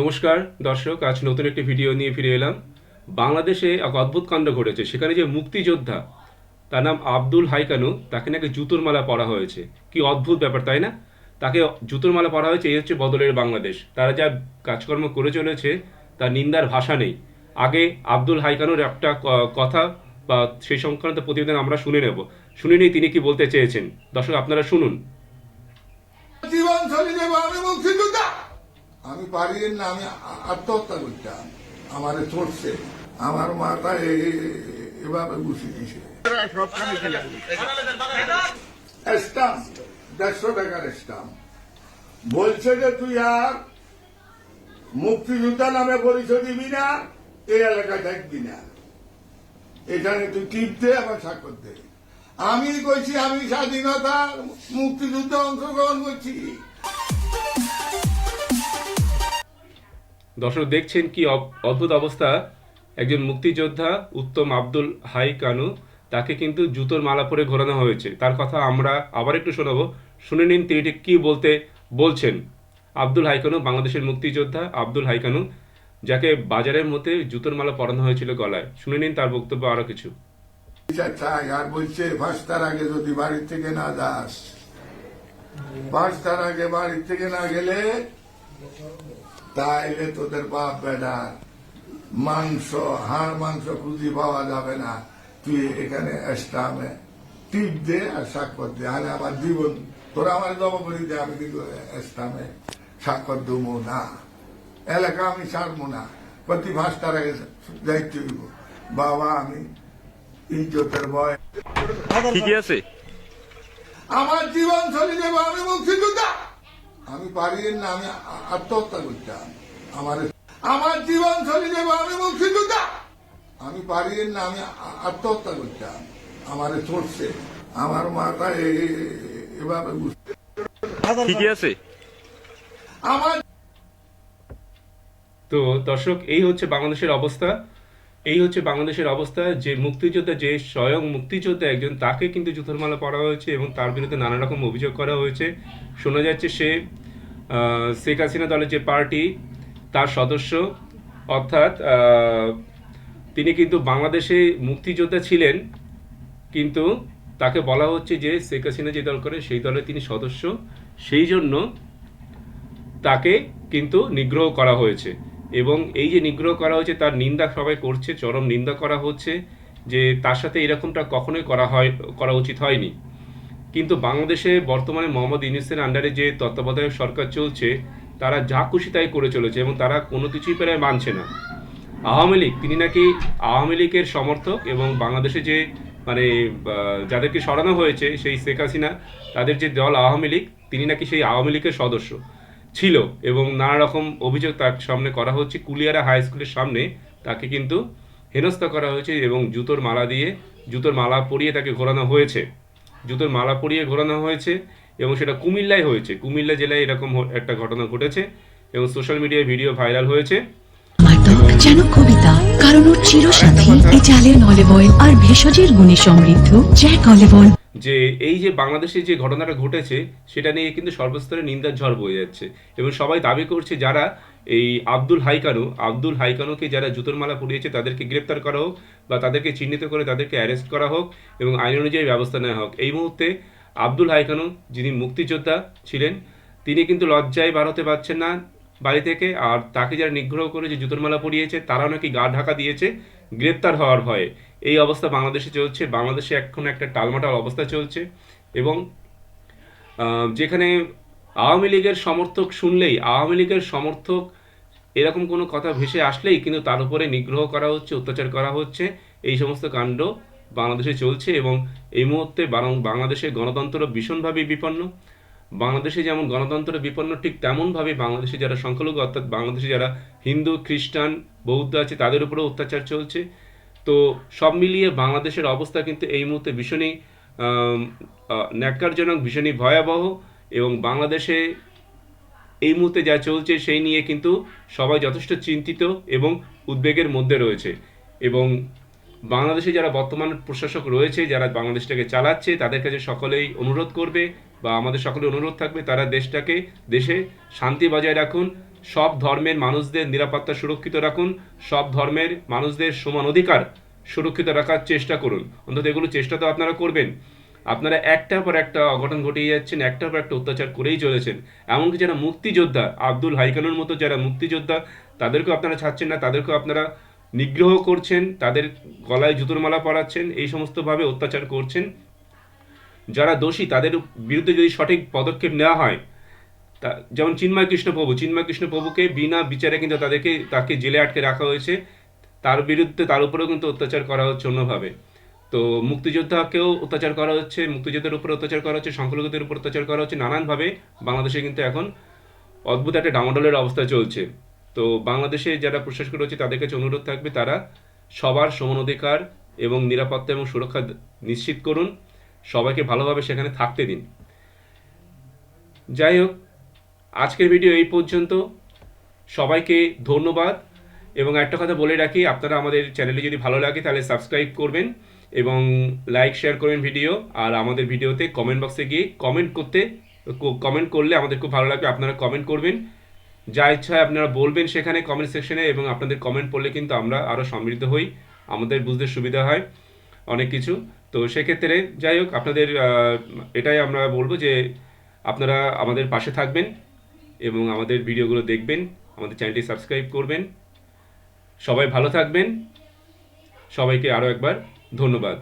নমস্কার, দর্শক, আজ নতুন একটি ভিডিও নিয়ে ফিরে এলাম। বাংলাদেশে এক অদ্ভুত কাণ্ড ঘটেছে। সেখানে যে মুক্তিযোদ্ধা, তার নাম আব্দুল হাইকানু, তাকে নাকি জুতোর মালা পরা হয়েছে। কি অদ্ভুত ব্যাপার, তাই না? তাকে জুতোর মালা পরা হয়েছে, এই হচ্ছে বদলের বাংলাদেশ। তারা যা কাজকর্ম করে চলেছে, তার নিন্দার ভাষা নেই। আগে আব্দুল হাইকানুর একটা কথা বা সেই সংক্রান্ত প্রতিবেদন আমরা শুনে নেব। শুনে নিই তিনি কি বলতে চেয়েছেন? দর্শক, আপনারা শুনুন। জীবন আমি পারি না, আমি আত্মহত্যা করতাম। আমার চড়ছে আমার মাথা এভাবে বসে দিছে। দেড়শো টাকার স্টাম্প। বলছে যে তুই আর মুক্তিযোদ্ধা নামে পরিচয় দিবি না, এই এলাকায় থাকবি না। এখানে তুই টিপ দে আমার স্বাক্ষর দে। আমি কইছি, আমি স্বাধীনতা মুক্তিযুদ্ধে অংশগ্রহণ করছি। দর্শক দেখছেন কি অদ্ভুত অবস্থা। একজন মুক্তিযোদ্ধা উত্তম আব্দুল হাই কানু, তাকে কিন্তু জুতোর মালা পরে ঘোরানো হয়েছে। তার কথা আমরা আবার একটু শোনাবো। শুনে নিন তিনি কি বলতে বলছেন। আব্দুল হাইকানু বাংলাদেশের মুক্তিযোদ্ধা আব্দুল হাইকানু যাকে বাজারের মধ্যে জুতোর মালা পরানো হয়েছিল গলায়। শুনে নিন তার বক্তব্য আরও কিছু। বিচার চাই আর বলছে পাঁচটার আগে যদি বাড়ি থেকে না যাস। পাঁচটার আগে বাড়ি থেকে না গেলে তাইলে তোদের বাপ বেটা মাংস হাড় মাংস খুঁজি পাওয়া যাবে না। তুই এখানে স্টামে টিপ দে আর স্বাক্ষর দে। আরে আমার জীবন তোরা আমার জবাবদি দে আমি কিন্তু স্টামে স্বাক্ষর দেবো না। এলাকা আমি ছাড়বো না। প্রতি পাঁচটার আগে যাইতে হইব। বাবা আমি ইজ্জতের ভয়। ঠিকই আছে? আমার জীবন চলে যাব আমি মুক্তিযোদ্ধা। আমি পারি না আমি আত্মহত্যা করতাম। আমার আমার জীবন চলে যাব আমি মুক্তিযোদ্ধা আমি পারি না আমি আত্মহত্যা করতাম। আমার চড়ছে আমার মাথা এভাবে বুঝতে ঠিকই আছে। আমার তো দর্শক এই হচ্ছে বাংলাদেশের অবস্থা। এই হচ্ছে বাংলাদেশের অবস্থা, যে মুক্তিযোদ্ধা, যে স্বয়ং মুক্তিযোদ্ধা একজন, তাকে কিন্তু জুতোর মালা পরা হয়েছে এবং তার বিরুদ্ধে নানা রকম অভিযোগ করা হয়েছে। শোনা যাচ্ছে সে শেখ হাসিনা দলের যে পার্টি, তার সদস্য, অর্থাৎ তিনি কিন্তু বাংলাদেশে মুক্তিযোদ্ধা ছিলেন, কিন্তু তাকে বলা হচ্ছে যে শেখ হাসিনা যে দল করে, সেই দলের তিনি সদস্য। সেই জন্য তাকে কিন্তু নিগ্রহ করা হয়েছে। এবং এই যে নিগ্রহ করা হয়েছে তার নিন্দা সবাই করছে, চরম নিন্দা করা হচ্ছে যে তার সাথে এরকমটা কখনোই করা হয়, করা উচিত হয়নি। কিন্তু বাংলাদেশে বর্তমানে মোহাম্মদ ইউনিসের আন্ডারে যে তত্ত্বাবধায়ক সরকার চলছে, তারা যা খুশি তাই করে চলেছে এবং তারা কোনো কিছুই প্রায় মানছে না। আওয়ামী লীগ, তিনি নাকি আওয়ামী লীগের সমর্থক এবং বাংলাদেশে যে মানে যাদেরকে সরানো হয়েছে সেই শেখ হাসিনা, তাদের যে দল আওয়ামী লীগ, তিনি নাকি সেই আওয়ামী লীগের সদস্য। ছিল এবং নানা রকম অভিযোগ তার সামনে করা হচ্ছে। কুলিয়ারা হাই স্কুলের সামনে তাকে কিন্তু হেনস্থা করা হয়েছে এবং জুতোর মালা দিয়ে, জুতোর মালা পরিয়ে তাকে ঘোরানো হয়েছে। জুতোর মালা পরিয়ে ঘোরানো হয়েছে এবং সেটা কুমিল্লায় হয়েছে। কুমিল্লা জেলায় এরকম একটা ঘটনা ঘটেছে এবং সোশ্যাল মিডিয়ায় ভিডিও ভাইরাল হয়েছে। যেন কবিতা, কারণ ওর চিরসাথী ইটালিয়ান অলিভ অয়েল আর ভেষজের গুণে সমৃদ্ধ, জ্যাক অলিভ যে এই যে বাংলাদেশে যে ঘটনাটা ঘটেছে, সেটা নিয়ে কিন্তু সর্বস্তরে নিন্দার ঝড় বয়ে যাচ্ছে। এবং সবাই দাবি করছে যারা এই আব্দুল হাইকানু, আব্দুল হাইকানুকে যারা জুতোর মালা পরিয়েছে, তাদেরকে গ্রেপ্তার করা হোক বা তাদেরকে চিহ্নিত করে তাদেরকে অ্যারেস্ট করা হোক এবং আইন অনুযায়ী ব্যবস্থা নেওয়া হোক। এই মুহূর্তে আব্দুল হাইকানু, যিনি মুক্তিযোদ্ধা ছিলেন, তিনি কিন্তু লজ্জায় বার হতে পারছেন না বাড়ি থেকে, আর তাকে যারা নিগ্রহ করে যে জুতোর মালা পরিয়েছে, তারাও নাকি গা ঢাকা দিয়েছে, গ্রেপ্তার হওয়ার ভয়ে। এই অবস্থা বাংলাদেশে চলছে, বাংলাদেশে এখন একটা টালমাটাল অবস্থা চলছে এবং যেখানে আওয়ামী লীগের সমর্থক শুনলেই, আওয়ামী লীগের সমর্থক এরকম কোনো কথা ভেসে আসলেই কিন্তু তার উপরে নিগ্রহ করা হচ্ছে, অত্যাচার করা হচ্ছে, এই সমস্ত কাণ্ড বাংলাদেশে চলছে এবং এই মুহূর্তে বরং বাংলাদেশের গণতন্ত্র ভীষণভাবে বিপন্ন। বাংলাদেশে যেমন গণতন্ত্র বিপন্ন, ঠিক তেমনভাবে বাংলাদেশে যারা সংখ্যালঘু, অর্থাৎ বাংলাদেশে যারা হিন্দু, খ্রিস্টান, বৌদ্ধ আছে, তাদের উপরেও অত্যাচার চলছে। তো সব মিলিয়ে বাংলাদেশের অবস্থা কিন্তু এই মুহূর্তে ভীষণই ন্যাক্কারজনক, ভীষণই ভয়াবহ এবং বাংলাদেশে এই মুহূর্তে যা চলছে সেই নিয়ে কিন্তু সবাই যথেষ্ট চিন্তিত এবং উদ্বেগের মধ্যে রয়েছে। এবং বাংলাদেশে যারা বর্তমান প্রশাসক রয়েছে, যারা বাংলাদেশটাকে চালাচ্ছে, তাদের কাছে সকলেই অনুরোধ করবে বা আমাদের সকলের অনুরোধ থাকবে, তারা দেশটাকে, দেশে শান্তি বজায় রাখুন। সব ধর্মের মানুষদের নিরাপত্তা সুরক্ষিত রাখুন, সব ধর্মের মানুষদের সমান অধিকার সুরক্ষিত রাখার চেষ্টা করুন। অন্তত এগুলো চেষ্টা তো আপনারা করবেন। আপনারা একটার পর একটা অঘটন ঘটিয়ে যাচ্ছেন, একটার পর একটা অত্যাচার করেই চলেছেন। এমনকি যারা মুক্তিযোদ্ধা, আব্দুল হাইকানুর মতো যারা মুক্তিযোদ্ধা, তাদেরকেও আপনারা ছাড়ছেন না, তাদেরকেও আপনারা নিগ্রহ করছেন, তাদের গলায় জুতোর মালা পরাচ্ছেন, এই সমস্তভাবে অত্যাচার করছেন। যারা দোষী, তাদের বিরুদ্ধে যদি সঠিক পদক্ষেপ নেওয়া হয় যেমন চিন্ময় কৃষ্ণ প্রভু চিন্ময় কৃষ্ণ প্রভুকে বিনা বিচারে কিন্তু তাদেরকে, তাকে জেলে আটকে রাখা হয়েছে। তার বিরুদ্ধে, তার উপরেও কিন্তু অত্যাচার করা হচ্ছে অন্যভাবে। তো মুক্তিযোদ্ধাকেও অত্যাচার করা হচ্ছে, মুক্তিযোদ্ধার উপর অত্যাচার করা হচ্ছে, সংখ্যালঘুদের উপর অত্যাচার করা হচ্ছে, নানানভাবে বাংলাদেশে কিন্তু এখন অদ্ভুত একটা ডামাডোলের অবস্থা চলছে। তো বাংলাদেশে যারা প্রশাসক রয়েছে, তাদের কাছে অনুরোধ থাকবে, তারা সবার সমান অধিকার এবং নিরাপত্তা এবং সুরক্ষা নিশ্চিত করুন। সবাইকে ভালোভাবে সেখানে থাকতে দিন। যাই হোক আজকের ভিডিও এই পর্যন্ত। সবাইকে ধন্যবাদ। এবং একটা কথা বলে রাখি, আপনারা আমাদের চ্যানেলে যদি ভালো লাগে তাহলে সাবস্ক্রাইব করবেন এবং লাইক শেয়ার করবেন ভিডিও আর আমাদের ভিডিওতে কমেন্ট বক্সে গিয়ে কমেন্ট করতে কমেন্ট করলে আমাদের খুব ভালো লাগবে, আপনারা কমেন্ট করবেন। যা ইচ্ছা আপনারা বলবেন সেখানে কমেন্ট সেকশনে এবং আপনাদের কমেন্ট পড়লে কিন্তু আমরা আরও সমৃদ্ধ হই, আমাদের বুঝতে সুবিধা হয়, অনেক কিছু। তো সেক্ষেত্রে যাই হোক, আপনাদের এটাই আমরা বলব যে আপনারা আমাদের পাশে থাকবেন। এবং আমাদের ভিডিওগুলো দেখবেন, আমাদের চ্যানেলটি সাবস্ক্রাইব করবেন। সবাই ভালো থাকবেন। সবাইকে আরও একবার ধন্যবাদ।